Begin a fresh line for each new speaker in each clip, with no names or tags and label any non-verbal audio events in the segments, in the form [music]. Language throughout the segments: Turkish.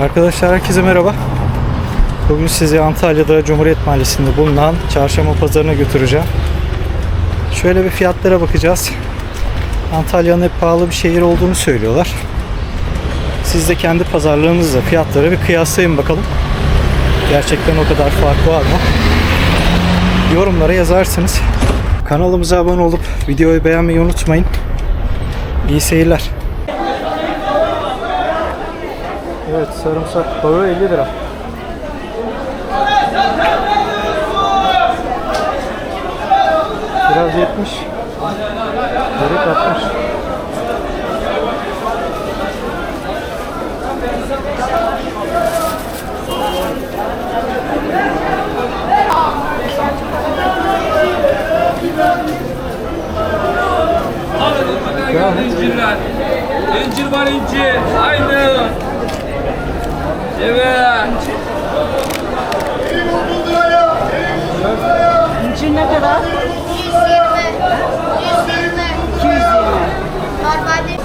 Arkadaşlar herkese merhaba. Bugün sizi Antalya'da Cumhuriyet Mahallesi'nde bulunan çarşamba pazarına götüreceğim. Şöyle bir fiyatlara bakacağız. Antalya'nın hep pahalı bir şehir olduğunu söylüyorlar. Siz de kendi pazarlarınızla fiyatları bir kıyaslayın bakalım. Gerçekten o kadar fark var mı? Yorumlara yazarsınız. Kanalımıza abone olup videoyu beğenmeyi unutmayın. İyi seyirler. Evet sarımsak bağı 50 lira. Biraz 70. Börek 60. Devam et.
İncirler. İncir var incir. Aynı. Evet.
İncir ne kadar?
120. 120.
220.
Normalde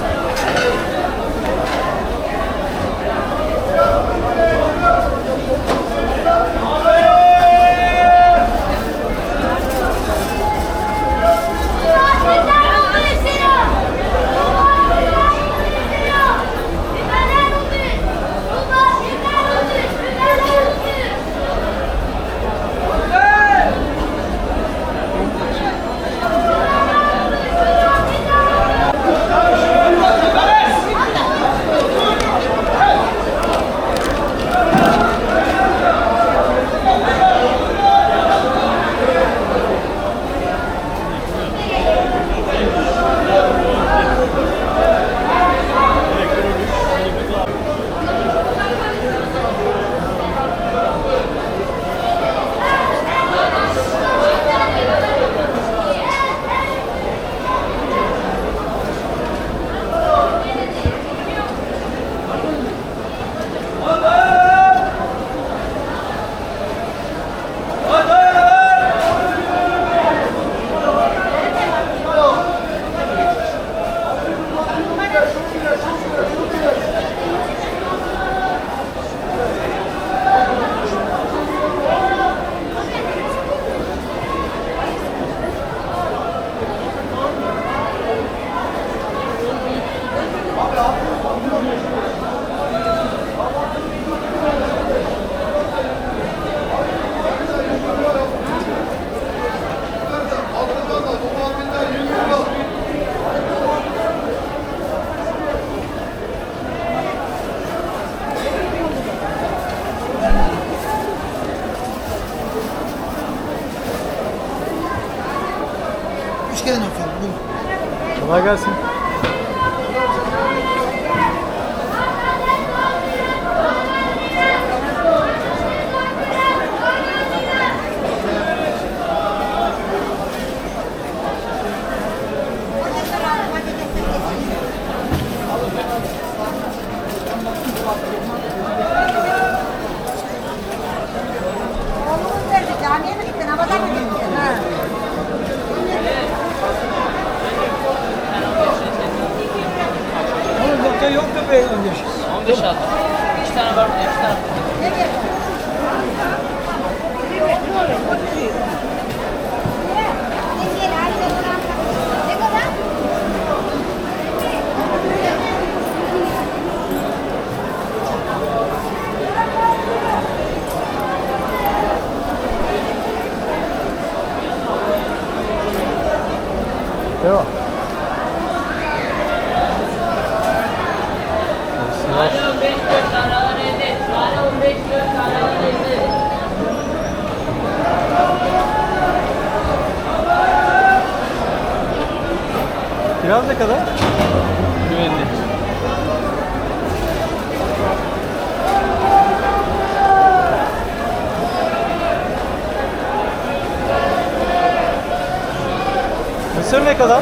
Mısır ne kadar?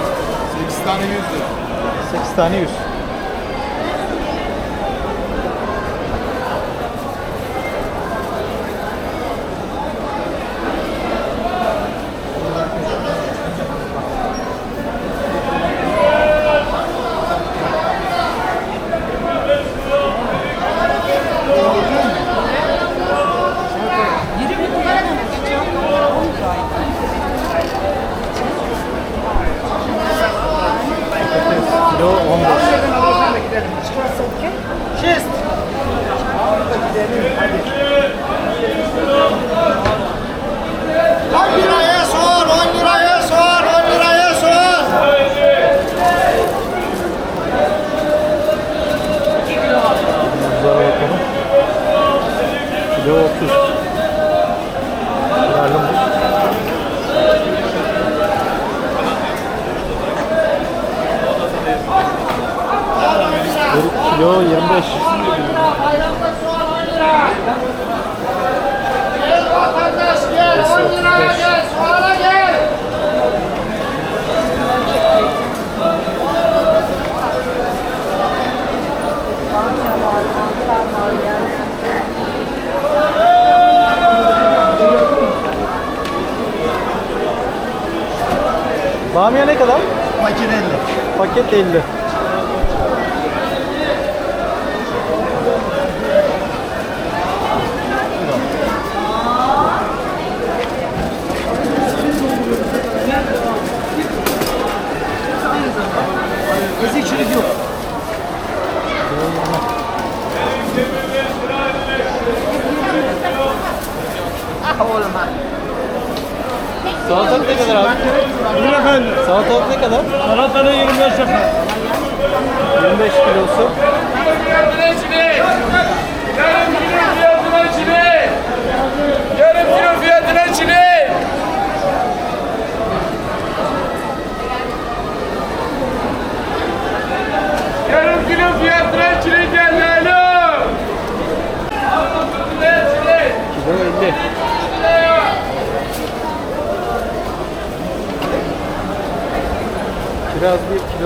8 tane 100 lira.
8 tane 100. Bamya ne kadar?
Paket 50.
Paket 50.
Ezik çürük yok.
Salatalık ne kadar abi?
Buyurun efendim.
Salatalık ne kadar?
Salatanın 25 efendim.
25 kilosu.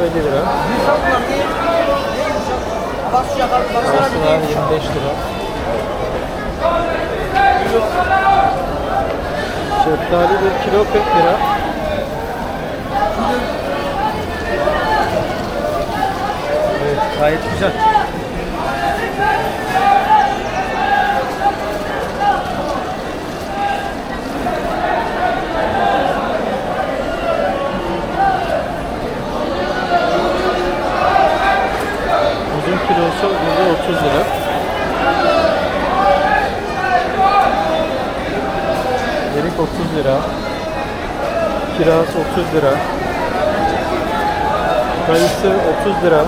1 kilo 50 lira. Arası var 25 lira. Şeftali 1 kilo 40 lira. Evet gayet güzel. Uzun kilosu burada 30 lira. Erik 30 lira. Kiraz 30 lira. Kayısı 30 lira.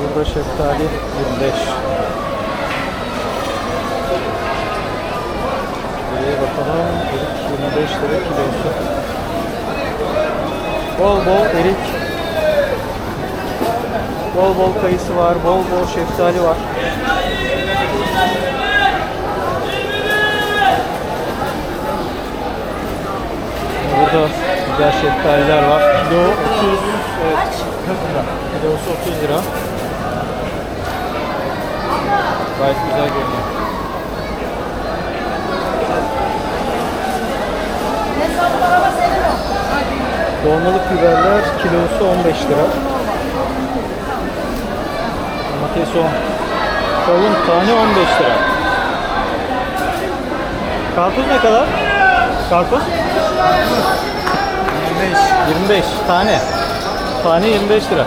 Burada şeftali 25. Buraya bakalım. Erik 25 lira kilosu. Bol bol erik. Bol bol kayısı var. Bol bol şeftali var. Burada güzel şeftaliler var. Kilo 30, evet. Kilosu 30 lira. Gayet güzel görünüyor. Dolmalık biberler kilosu 15 lira. Domates 10. Kavun tane 15 lira. Karpuz ne kadar? Karpuz? 25. 25 tane. Tane 25 lira.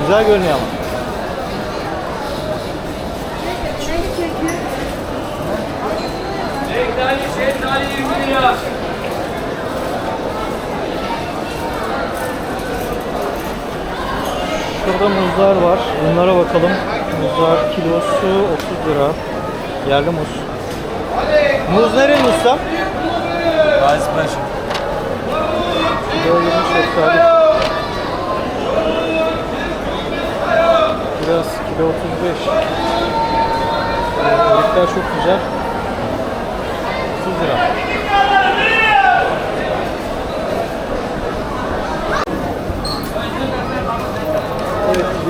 Güzel görünüyor ama.
Şeftali, şeftali 20 lira.
Şurada muzlar var. Bunlara bakalım. Muzlar kilosu 30 lira. Yerli muz. Muz?
Gazipaşa.
Kilo 20 şeftali. Biraz kilo 35. Evet, Erikler çok güzel. 30 lira.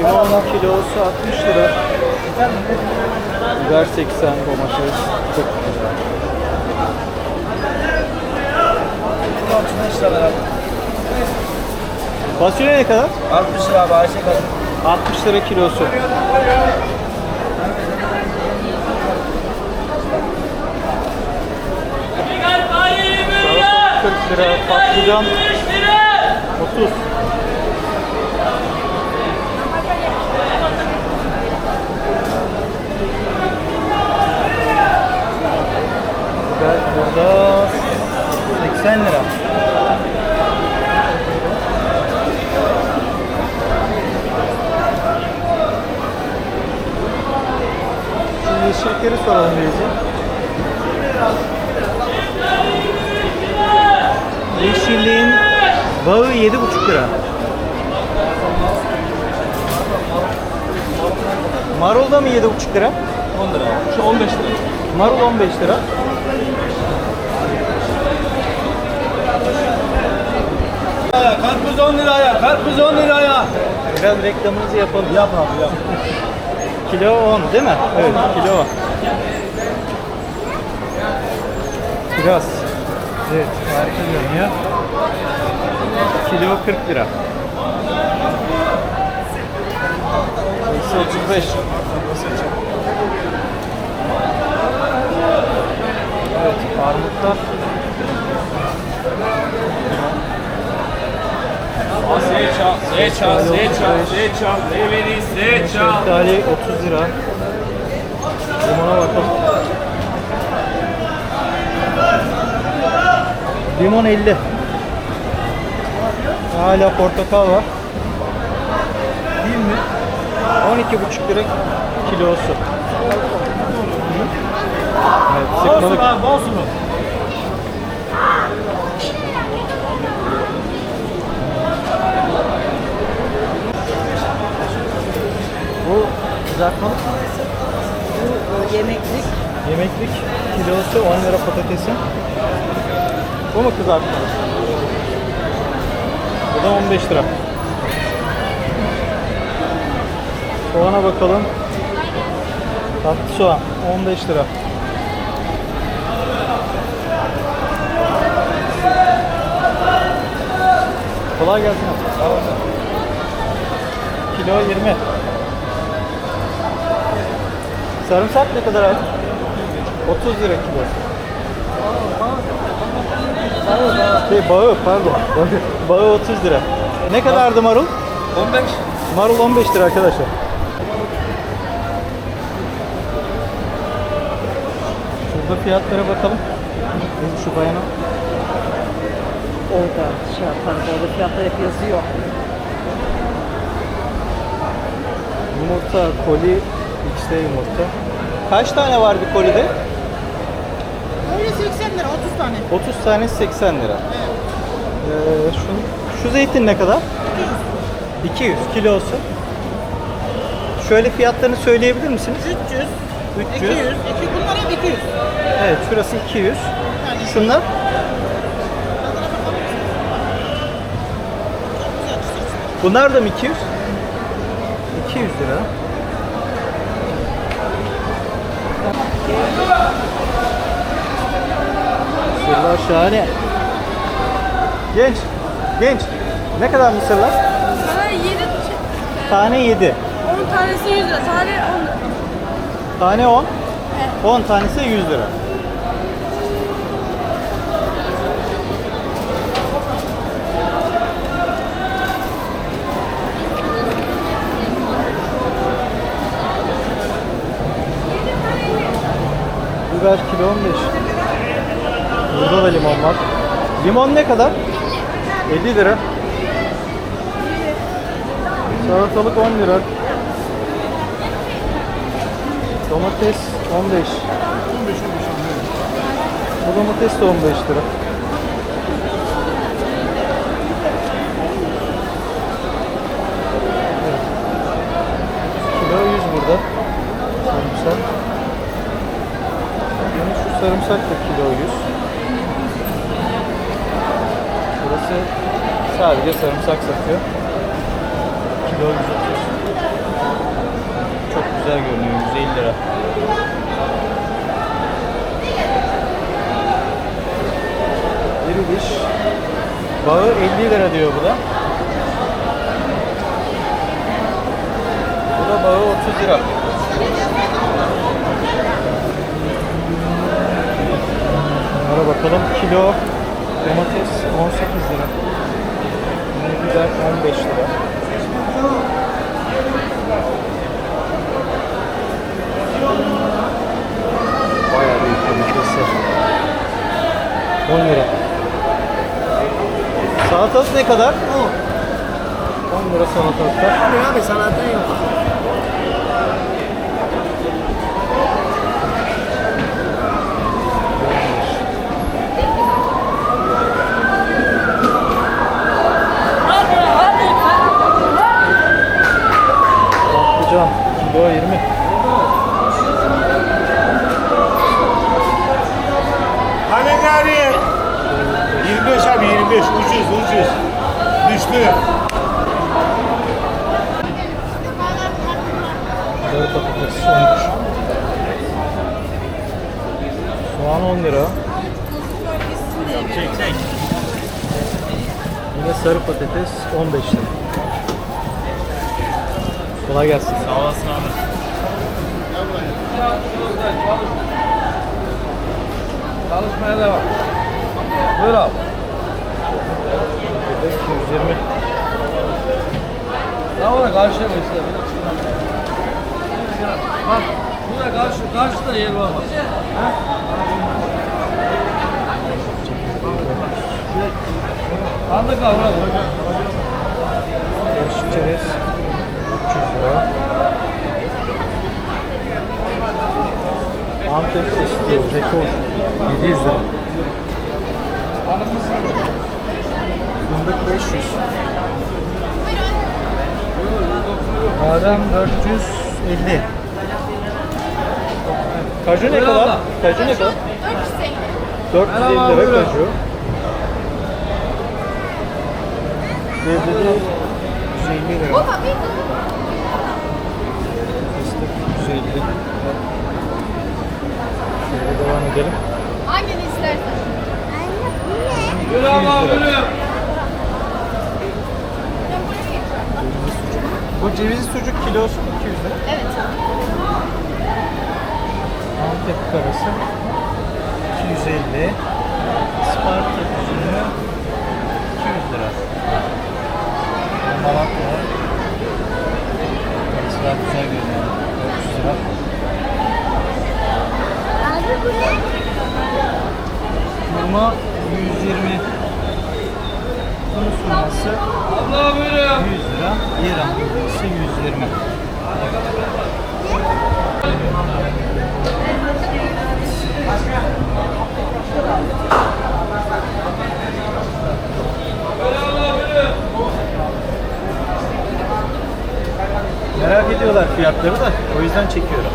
Limon kilosu 60 lira. Biber 80, domates 40 lira.
65 lira abi.
Fasulye ne kadar?
60 lira abi Ayşe kadın.
60 lira kilosu.
Biber tane 20 lira.
40 lira, patlıcan
25 lira.
30. Burada 80 lira. Şimdi yeşillikleri soralım Beyci. Yeşilliğin bağı 7,5 lira. Marul da mı 7,5 lira?
10 lira. Şu 15 lira.
Marul 15 lira.
Karpuz 10 liraya. Karpuz 10 liraya.
Biraz reklamınızı yapalım.
Yap abi yap.
Kilo 10 değil mi? Evet kilo 10. Biraz. Evet harika görünüyor. Kilo 40 lira. Eksi 35. Evet armutlar.
Seçal, seçal, seçal, seçal, ne vereyim, seçal.
Şeftali 30 lira. Limona bakalım. Limon 50. Hala portakal var. Değil mi? 12,5 lira kilosu. Evet,
Olsun
sıkmalık.
abi, olsun mu?
Bu kızartmalık mı?
Yemeklik.
Yemeklik kilosu 10 lira patatesin. Bu mu kızartmalık? Bu da 15 lira. Soğana bakalım. Tatlı soğan 15 lira. Kolay gelsin. Kilo 20. Sarımsak ne kadar abi? 30 lira kilo. Şey, bağı pardon. [laughs] bağı 30 lira. Ne kadardı marul?
15.
Marul 15 lira arkadaşlar. Şurada fiyatlara bakalım. Biz şu bayana.
Orada şey yaparız. Orada fiyatlar hep yazıyor.
Yumurta, koli, X'de yumurta. Kaç tane var bir kolide?
Öyle 80 lira 30 tane.
30 tanesi 80 lira. Ee, şu, şu zeytin ne kadar? 200 kilosu. Şöyle fiyatlarını söyleyebilir misiniz?
300,
300.
200, 200 bunlar hep 200.
Evet şurası 200. Şunlar Bunlar da mı 200? 200 lira. Mısırlar şahane. Genç, genç. Ne kadar mısırlar?
Sana 7
Tane 7.
10 tanesi 100 lira. Tane 10 lira.
Tane 10. 10 tanesi 100 lira. Biber kilo 15. Burada da limon var. Limon ne kadar? 50 lira. Salatalık 10 lira. Domates 15. Bu domates de 15 lira. Kilo 100 burada. Sarımsak. Yine şu sarımsak da kilo 100. Burası sadece sarımsak satıyor. Kilo 130. Çok güzel görünüyor. 150 lira. Bir diş. Bağı 50 lira diyor bu da. Bu da bağı 30 lira. Bunlara bakalım. Kilo domates 18 lira. Biber 15 lira. Bayağı büyük domatesler. 10 lira. Salatalık ne kadar? 10 lira salatalıklar.
Abi salata yok.
Patlıcan kilo 20.
Hani gari? 25 abi 25 ucuz ucuz. Düştü.
Sarı patates 10 lira.
Çek çek.
Yine sarı patates 15 lira. Kolay
olasın abi. Çalışmaya devam. Buyur abi.
Bebek 220.
Ne var karşıya mı işte? Bak burada karşı, karşıda yer var bak. Ha? Anlık bırak.
Karışık çerez 300 lira. Antep fıstığı rekor 700 lira. Fındık 500. Badem 450. Kaju ne kadar? Kaju ne kadar? 450
Merhaba,
lira kaju. Lezzeti 150 lira. Fıstık 150. Şöyle devam edelim.
Hangini istersen.
Buyur abi buyur.
Bu cevizli sucuk kilosu 200 lira.
Evet.
Antep karası 250. Isparta üzümü 200 lira. Malatya var. Mesela güzel görünüyor. 400 lira.
Abi bu ne?
Hurma 120. Tunus hurması
Abla buyur.
100 lira. İran hurması 120. Merak ediyorlar fiyatları da o yüzden çekiyorum.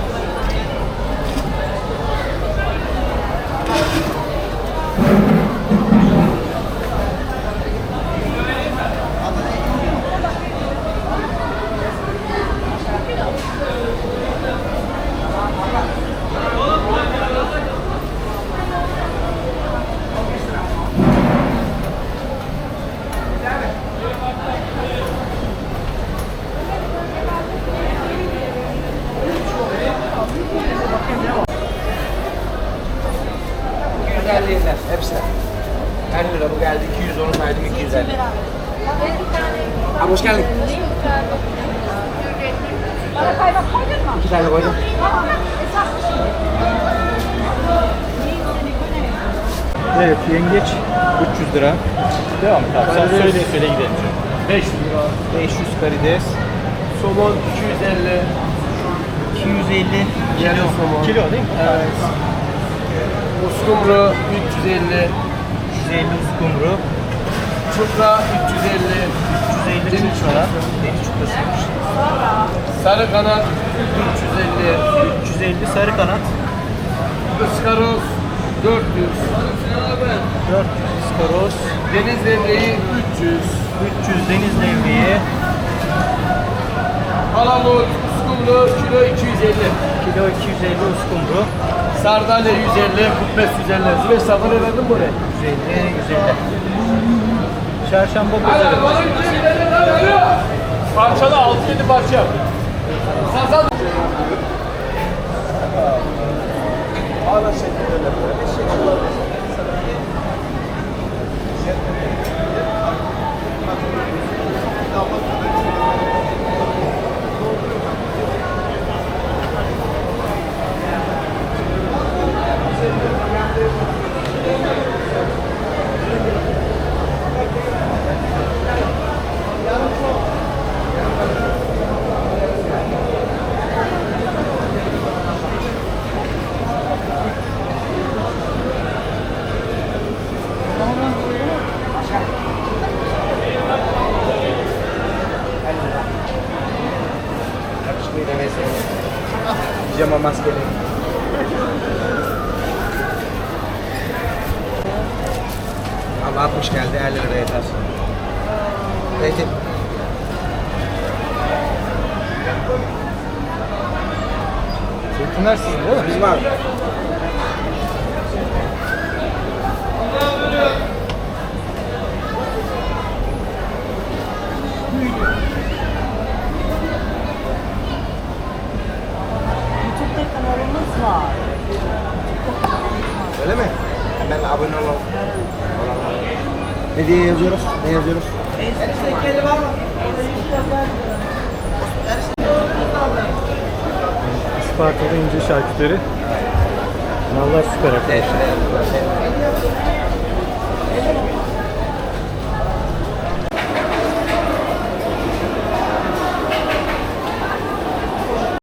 Güzelliğinden hepsi. 50 lira bu geldi 200 onu saydım 250. Abi hoş geldin.
Bana kaymak koydun mu?
İki tane koydum.
Evet yengeç 300 lira. Devam et abi. Sen söyle söyle gidelim.
500 lira.
500 karides.
Somon 250.
250
Yerli
kilo.
somon.
Kilo değil mi?
Evet. Uskumru 350.
150 uskumru.
Çupra 350.
350
Deniz
çupra. Deniz çuprasıymış.
Sarı kanat 350.
350 sarı kanat.
Iskaroz 400.
400 iskaroz.
Deniz levreği 300.
300 deniz levreği.
Palamut, uskumru kilo 250.
Kilo 250 uskumru.
Sardalya 150, kupes 150. Zübeş sabır verdim buraya.
150 150. Çarşamba pazarı.
Parçalı 6-7 parça. Sazan.
Yakışıklıyı